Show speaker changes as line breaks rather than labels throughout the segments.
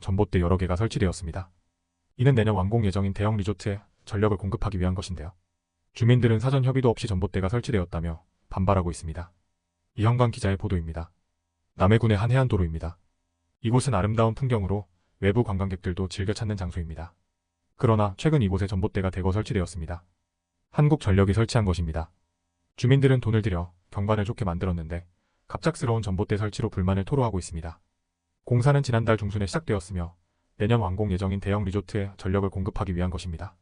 전봇대 여러 개가 설치되었습니다. 이는 내년 완공 예정인 대형 리조트에 전력을 공급하기 위한 것인데요. 주민들은 사전 협의도 없이 전봇대가 설치되었다며 반발하고 있습니다. 이형관 기자의 보도입니다. 남해군의 한 해안도로입니다. 이곳은 아름다운 풍경으로 외부 관광객들도 즐겨 찾는 장소입니다. 그러나 최근 이곳에 전봇대가 대거 설치되었습니다. 한국전력이 설치한 것입니다. 주민들은 돈을 들여 경관을 좋게 만들었는데 갑작스러운 전봇대 설치로 불만을 토로하고 있습니다. 공사는 지난달 중순에 시작되었으며 내년 완공 예정인 대형 리조트에 전력을 공급하기 위한 것입니다.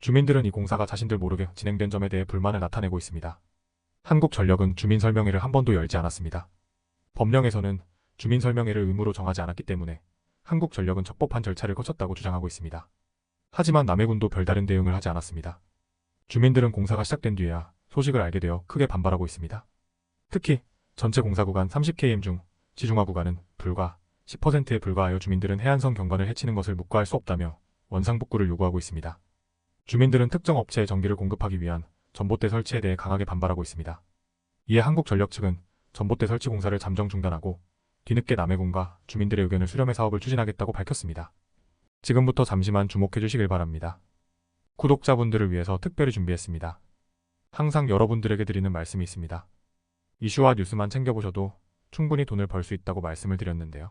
주민들은 이 공사가 자신들 모르게 진행된 점에 대해 불만을 나타내고 있습니다. 한국전력은 주민 설명회를 한 번도 열지 않았습니다. 법령에서는 주민 설명회를 의무로 정하지 않았기 때문에 한국전력은 적법한 절차를 거쳤다고 주장하고 있습니다. 하지만 남해군도 별다른 대응을 하지 않았습니다. 주민들은 공사가 시작된 뒤에야 소식을 알게 되어 크게 반발하고 있습니다. 특히 전체 공사 구간 30km 중 지중화 구간은 불과 10%에 불과하여 주민들은 해안선 경관을 해치는 것을 묵과할 수 없다며 원상복구를 요구하고 있습니다. 주민들은 특정 업체에 전기를 공급하기 위한 전봇대 설치에 대해 강하게 반발하고 있습니다. 이에 한국전력 측은 전봇대 설치 공사를 잠정 중단하고 뒤늦게 남해군과 주민들의 의견을 수렴해 사업을 추진하겠다고 밝혔습니다. 지금부터 잠시만 주목해 주시길 바랍니다. 구독자분들을 위해서 특별히 준비했습니다. 항상 여러분들에게 드리는 말씀이 있습니다. 이슈와 뉴스만 챙겨보셔도 충분히 돈을 벌 수 있다고 말씀을 드렸는데요.